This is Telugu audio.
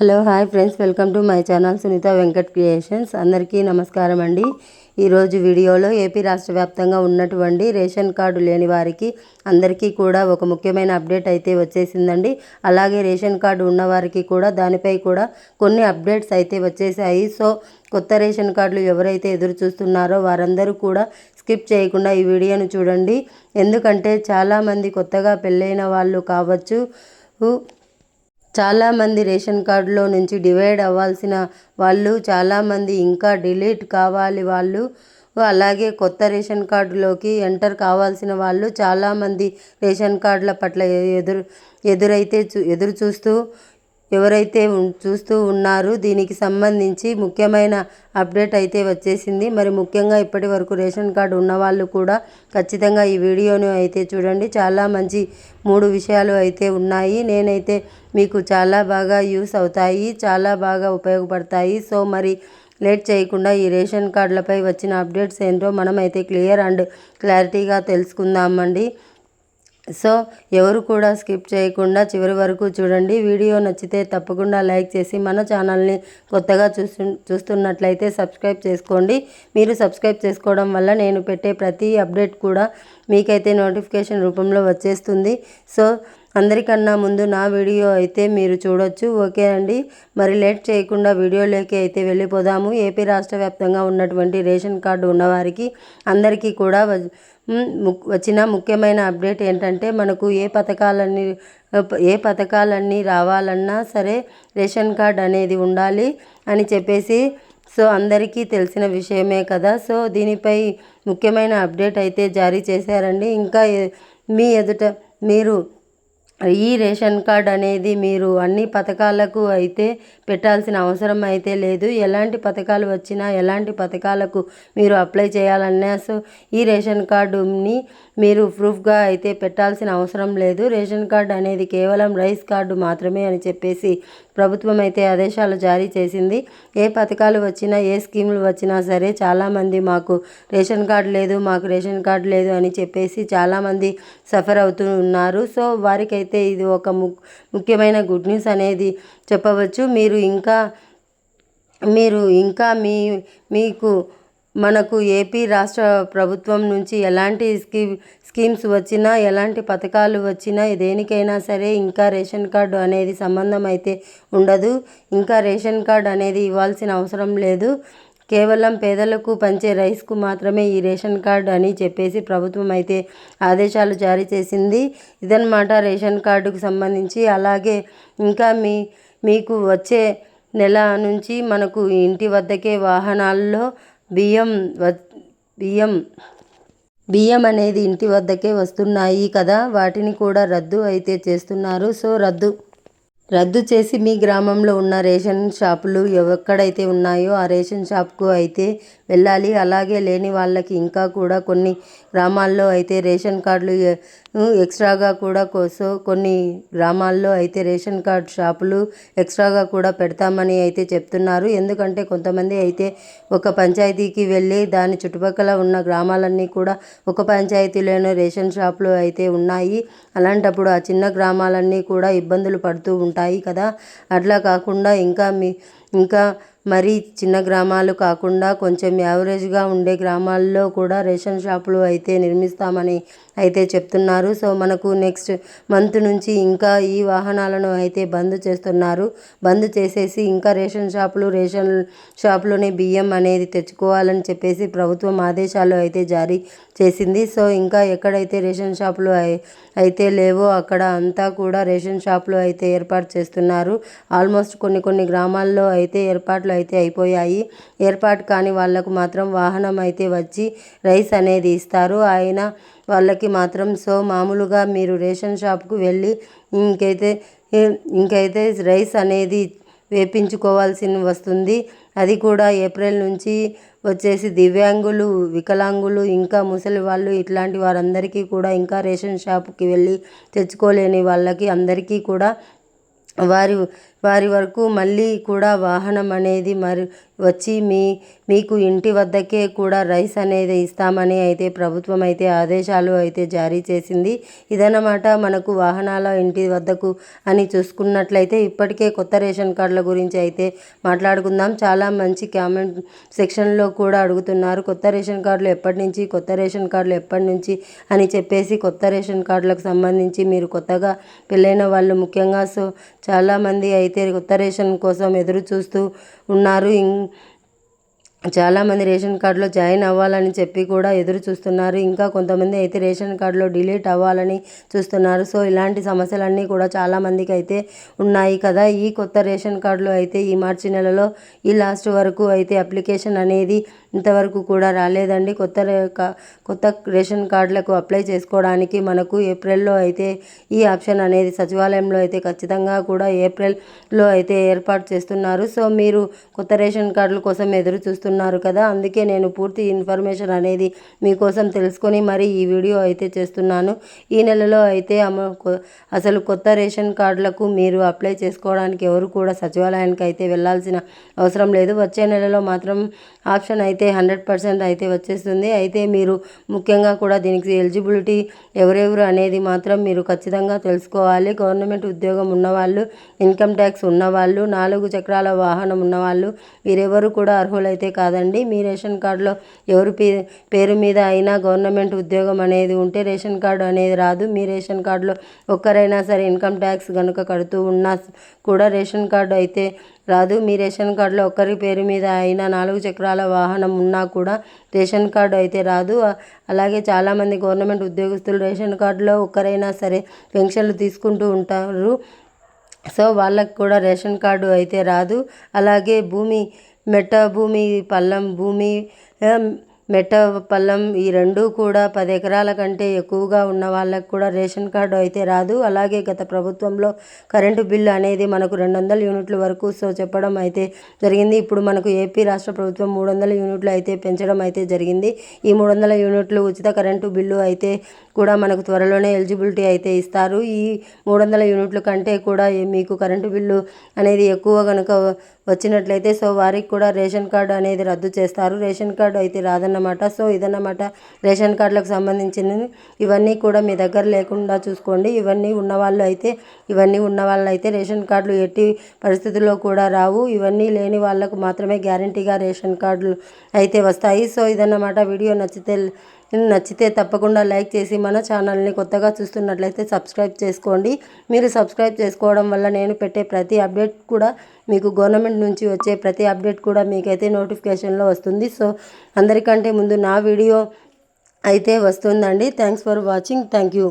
Hello hi friends. Welcome to my channel Sunitha Venkat creations. అందరికీ నమస్కారం అండి. ఈరోజు వీడియోలో ఏపీ రాష్ట్ర వ్యాప్తంగా ఉన్నటువంటి రేషన్ కార్డు లేని వారికి అందరికీ కూడా ఒక ముఖ్యమైన అప్డేట్ అయితే వచ్చేసిందండి. అలాగే రేషన్ కార్డు ఉన్నవారికి కూడా దానిపై కూడా కొన్ని అప్డేట్స్ అయితే వచ్చేసాయి. సో కొత్త రేషన్ కార్డులు ఎవరైతే ఎదురు చూస్తున్నారో వారందరూ కూడా స్కిప్ చేయకుండా ఈ వీడియోను చూడండి. ఎందుకంటే చాలామంది కొత్తగా పెళ్ళైన వాళ్ళు కావచ్చు చాలామంది రేషన్ కార్డులో నుంచి డివైడ్ అవ్వాల్సిన వాళ్ళు చాలామంది ఇంకా డిలీట్ కావాలి వాళ్ళు అలాగే కొత్త రేషన్ కార్డులోకి ఎంటర్ కావాల్సిన వాళ్ళు చాలామంది రేషన్ కార్డుల పట్ల ఎదురు ఎదురైతే ఎదురు చూస్తూ ఎవరైతే చూస్తూ ఉన్నారు దీనికి సంబంధించి ముఖ్యమైన అప్డేట్ అయితే వచ్చేసింది. మరి ముఖ్యంగా ఇప్పటి వరకు రేషన్ కార్డు ఉన్నవాళ్ళు కూడా ఖచ్చితంగా ఈ వీడియోను అయితే చూడండి. చాలా మంచి మూడు విషయాలు అయితే ఉన్నాయి. నేనైతే మీకు చాలా బాగా యూస్ అవుతాయి చాలా బాగా ఉపయోగపడతాయి. సో మరి లేట్ చేయకుండా ఈ రేషన్ కార్డులపై వచ్చిన అప్డేట్స్ ఏంటో మనమైతే క్లియర్ అండ్ క్లారిటీగా తెలుసుకుందామండి. సో ఎవరు కూడా స్కిప్ చేయకుండా చివరి వరకు చూడండి. వీడియో నచ్చితే తప్పకుండా లైక్ చేసి మన ఛానల్ని కొత్తగా చూస్తు చూస్తున్నట్లయితే సబ్స్క్రైబ్ చేసుకోండి. మీరు సబ్స్క్రైబ్ చేసుకోవడం వల్ల నేను పెట్టే ప్రతి అప్డేట్ కూడా మీకైతే నోటిఫికేషన్ రూపంలో వచ్చేస్తుంది. సో అందరికన్నా ముందు నా వీడియో అయితే మీరు చూడొచ్చు. ఓకే అండి. మరి లేట్ చేయకుండా వీడియోలోకి అయితే వెళ్ళిపోదాము. ఏపీ రాష్ట్ర వ్యాప్తంగా ఉన్నటువంటి రేషన్ కార్డు ఉన్నవారికి అందరికీ కూడా వచ్చిన ముఖ్యమైన అప్డేట్ ఏంటంటే మనకు ఏ పథకాలన్నీ ఏ పథకాలన్నీ రావాలన్నా సరే రేషన్ కార్డ్ అనేది ఉండాలి అని చెప్పేసి సో అందరికీ తెలిసిన విషయమే కదా. సో దీనిపై ముఖ్యమైన అప్డేట్ అయితే జారీ చేశారండి. ఇంకా మీ ఎదుట మీరు ఈ రేషన్ కార్డ్ అనేది మీరు అన్ని పథకాలకు అయితే పెట్టాల్సిన అవసరం అయితే లేదు. ఎలాంటి పథకాలు వచ్చినా ఎలాంటి పథకాలకు మీరు అప్లై చేయాలన్నా సో ఈ రేషన్ కార్డుని మీరు ప్రూఫ్గా అయితే పెట్టాల్సిన అవసరం లేదు. రేషన్ కార్డు అనేది కేవలం రైస్ కార్డు మాత్రమే అని చెప్పేసి ప్రభుత్వం అయితే ఆదేశాలు జారీ చేసింది. ఏ పథకాలు వచ్చినా ఏ స్కీములు వచ్చినా సరే చాలామంది మాకు రేషన్ కార్డు లేదు మాకు రేషన్ కార్డు లేదు అని చెప్పేసి చాలామంది సఫర్ అవుతూ ఉన్నారు. సో వారికైతే అయితే ఇది ఒక ముఖ్యమైన గుడ్ న్యూస్ అనేది చెప్పవచ్చు. మీరు ఇంకా మీరు ఇంకా మీ మీకు మనకు ఏపీ రాష్ట్ర ప్రభుత్వం నుంచి ఎలాంటి స్కీమ్ స్కీమ్స్ వచ్చినా ఎలాంటి పథకాలు వచ్చినా దేనికైనా సరే ఇంకా రేషన్ కార్డు అనేది సంబంధం అయితే ఉండదు. ఇంకా రేషన్ కార్డు అనేది ఇవ్వాల్సిన అవసరం లేదు. కేవలం పేదలకు పంచే రైస్కు మాత్రమే ఈ రేషన్ కార్డు అని చెప్పేసి ప్రభుత్వం అయితే ఆదేశాలు జారీ చేసింది. ఇదన్నమాట రేషన్ కార్డుకు సంబంధించి. అలాగే ఇంకా మీ మీకు వచ్చే నెల నుంచి మనకు ఇంటి వద్దకే వాహనాల్లో బియ్యం బియ్యం బియ్యం అనేది ఇంటి వద్దకే వస్తున్నాయి కదా. వాటిని కూడా రద్దు అయితే చేస్తున్నారు. సో రద్దు రద్దు చేసి మీ గ్రామంలో ఉన్న రేషన్ షాపులు ఎక్కడైతే ఉన్నాయో ఆ రేషన్ షాప్కు అయితే వెళ్ళాలి. అలాగే లేని వాళ్ళకి ఇంకా కూడా కొన్ని గ్రామాల్లో అయితే రేషన్ కార్డులు ఎక్స్ట్రాగా కూడా కోసో కొన్ని గ్రామాల్లో అయితే రేషన్ కార్డ్ షాపులు ఎక్స్ట్రాగా కూడా పెడతామని అయితే చెప్తున్నారు. ఎందుకంటే కొంతమంది అయితే ఒక పంచాయతీకి వెళ్ళి దాని చుట్టుపక్కల ఉన్న గ్రామాలన్నీ కూడా ఒక పంచాయతీలోనే రేషన్ షాపులు అయితే ఉన్నాయి. అలాంటప్పుడు ఆ చిన్న గ్రామాలన్నీ కూడా ఇబ్బందులు పడుతూ ఉంటాయి. కదా. అట్లా కాకుండా ఇంకా మీ ఇంకా మరీ చిన్న గ్రామాలు కాకుండా కొంచెం యావరేజ్గా ఉండే గ్రామాల్లో కూడా రేషన్ షాపులు అయితే నిర్మిస్తామని అయితే చెప్తున్నారు. సో మనకు నెక్స్ట్ మంత్ నుంచి ఇంకా ఈ వాహనాలను అయితే బంద్ చేస్తున్నారు. బంద్ చేసేసి ఇంకా రేషన్ షాపులు రేషన్ షాపులోనే బియ్యం అనేది తెచ్చుకోవాలని చెప్పేసి ప్రభుత్వం ఆదేశాలు అయితే జారీ చేసింది. సో ఇంకా ఎక్కడైతే రేషన్ షాపులు అయితే లేవో అక్కడ అంతా కూడా రేషన్ షాపులు అయితే ఏర్పాటు చేస్తున్నారు. ఆల్మోస్ట్ కొన్ని కొన్ని గ్రామాల్లో అయితే ఏర్పాట్లు అయితే అయిపోయాయి. ఏర్పాటు కాని వాళ్ళకు మాత్రం వాహనం అయితే వచ్చి రైస్ అనేది ఇస్తారు. ఆయన వాళ్ళకి మాత్రం సో మామూలుగా మీరు రేషన్ షాప్కు వెళ్ళి ఇంకైతే ఇంకైతే రైస్ అనేది వేపించుకోవాల్సి వస్తుంది. అది కూడా ఏప్రిల్ నుంచి వచ్చేసి దివ్యాంగులు వికలాంగులు ఇంకా ముసలి వాళ్ళు ఇట్లాంటి వారందరికీ కూడా ఇంకా రేషన్ షాప్కి వెళ్ళి తెచ్చుకోలేని వాళ్ళకి అందరికీ కూడా వారి వారి వరకు మళ్ళీ కూడా వాహనం అనేది మరి వచ్చి మీ మీకు ఇంటి వద్దకే కూడా రైస్ అనేది ఇస్తామని అయితే ప్రభుత్వం అయితే ఆదేశాలు అయితే జారీ చేసింది. ఇదన్నమాట మనకు వాహనాల ఇంటి వద్దకు అని చూసుకున్నట్లయితే ఇప్పటికే కొత్త రేషన్ కార్డుల గురించి అయితే మాట్లాడుకుందాం. చాలా మంచి కామెంట్ సెక్షన్లో కూడా అడుగుతున్నారు. కొత్త రేషన్ కార్డులు ఎప్పటి నుంచి కొత్త రేషన్ కార్డులు ఎప్పటి నుంచి అని చెప్పేసి కొత్త రేషన్ కార్డులకు సంబంధించి మీరు కొత్తగా పెళ్ళైన వాళ్ళు ముఖ్యంగా సో చాలామంది అయితే కొత్త రేషన్ కోసం ఎదురు చూస్తూ ఉన్నారు చాలామంది రేషన్ కార్డులో జాయిన్ అవ్వాలని చెప్పి కూడా ఎదురు చూస్తున్నారు. ఇంకా కొంతమంది అయితే రేషన్ కార్డులో డిలీట్ అవ్వాలని చూస్తున్నారు. సో ఇలాంటి సమస్యలన్నీ కూడా చాలామందికి అయితే ఉన్నాయి కదా. ఈ కొత్త రేషన్ కార్డులో అయితే ఈ మార్చి నెలలో ఈ లాస్ట్ వరకు అయితే అప్లికేషన్ అనేది ఇంతవరకు కూడా రాలేదండి. కొత్త కొత్త రేషన్ కార్డులకు అప్లై చేసుకోవడానికి మనకు ఏప్రిల్లో అయితే ఈ ఆప్షన్ అనేది సచివాలయంలో అయితే ఖచ్చితంగా కూడా ఏప్రిల్లో అయితే ఏర్పాటు చేస్తున్నారు. సో మీరు కొత్త రేషన్ కార్డుల కోసం ఎదురు చూస్తున్నారు కదా అందుకే నేను పూర్తి ఇన్ఫర్మేషన్ అనేది మీకోసం తెలుసుకొని మరి ఈ వీడియో అయితే చేస్తున్నాను. ఈ నెలలో అయితే అసలు కొత్త రేషన్ కార్డులకు మీరు అప్లై చేసుకోవడానికి ఎవరు కూడా సచివాలయానికి అయితే వెళ్ళాల్సిన అవసరం లేదు. వచ్చే నెలలో మాత్రం ఆప్షన్ అయితే హండ్రెడ్ పర్సెంట్ అయితే వచ్చేస్తుంది. అయితే మీరు ముఖ్యంగా కూడా దీనికి ఎలిజిబిలిటీ ఎవరెవరు అనేది మాత్రం మీరు ఖచ్చితంగా తెలుసుకోవాలి. గవర్నమెంట్ ఉద్యోగం ఉన్నవాళ్ళు ఇన్కమ్ ట్యాక్స్ ఉన్నవాళ్ళు నాలుగు చక్రాల వాహనం ఉన్నవాళ్ళు వీరెవరు కూడా అర్హులైతే కాదండి. మీ రేషన్ కార్డులో ఎవరి పేరు మీద అయినా గవర్నమెంట్ ఉద్యోగం అనేది ఉంటే రేషన్ కార్డు అనేది రాదు. మీ రేషన్ కార్డులో ఒక్కరైనా సరే ఇన్కమ్ ట్యాక్స్ కనుక కడుతూ ఉన్నా కూడా రేషన్ కార్డు అయితే రాదు. మీ రేషన్ కార్డులో ఒక్కరి పేరు మీద అయినా నాలుగు చక్రాల వాహనం ఉన్నా కూడా రేషన్ కార్డు అయితే రాదు. అలాగే చాలామంది గవర్నమెంట్ ఉద్యోగస్తులు రేషన్ కార్డులో ఒక్కరైనా సరే పెన్షన్లు తీసుకుంటూ ఉంటారు. సో వాళ్ళకి కూడా రేషన్ కార్డు అయితే రాదు. అలాగే భూమి మెట్ట భూమి పల్లం భూమి మెట్ట పల్లం ఈ రెండు కూడా పది ఎకరాల కంటే ఎక్కువగా ఉన్న వాళ్ళకు కూడా రేషన్ కార్డు అయితే రాదు. అలాగే గత ప్రభుత్వంలో కరెంటు బిల్లు అనేది మనకు రెండు వందల యూనిట్ల వరకు సో చెప్పడం అయితే జరిగింది. ఇప్పుడు మనకు ఏపీ రాష్ట్ర ప్రభుత్వం మూడు వందల యూనిట్లు అయితే పెంచడం అయితే జరిగింది. ఈ మూడు వందల యూనిట్లు ఉచిత కరెంటు బిల్లు అయితే కూడా మనకు త్వరలోనే ఎలిజిబిలిటీ అయితే ఇస్తారు. ఈ మూడు వందల యూనిట్ల కంటే కూడా మీకు కరెంటు బిల్లు అనేది ఎక్కువ కనుక వచ్చినట్లయితే సో వారికి కూడా రేషన్ కార్డు అనేది రద్దు చేస్తారు. రేషన్ కార్డు అయితే రాదన్నమాట. సో ఇదన్నమాట రేషన్ కార్డులకు సంబంధించినవి. ఇవన్నీ కూడా మీ దగ్గర లేకుండా చూసుకోండి. ఇవన్నీ ఉన్నవాళ్ళు అయితే ఇవన్నీ ఉన్న అయితే రేషన్ కార్డులు ఎట్టి పరిస్థితుల్లో కూడా రావు. ఇవన్నీ లేని వాళ్ళకు మాత్రమే గ్యారంటీగా రేషన్ కార్డులు అయితే వస్తాయి. సో ఇదన్నమాట. వీడియో నచ్చితే నచ్చితే తప్పకుండా లైక్ చేసి మన ఛానల్ని కొత్తగా చూస్తున్నట్లయితే సబ్స్క్రైబ్ చేసుకోండి. మీరు సబ్స్క్రైబ్ చేసుకోవడం వల్ల నేను పెట్టే ప్రతి అప్డేట్ కూడా మీకు గవర్నమెంట్ నుంచి వచ్చే ప్రతి అప్డేట్ కూడా మీకైతే నోటిఫికేషన్లో వస్తుంది. సో అందరికంటే ముందు నా వీడియో అయితే వస్తుందండి. Thanks for watching. Thank you.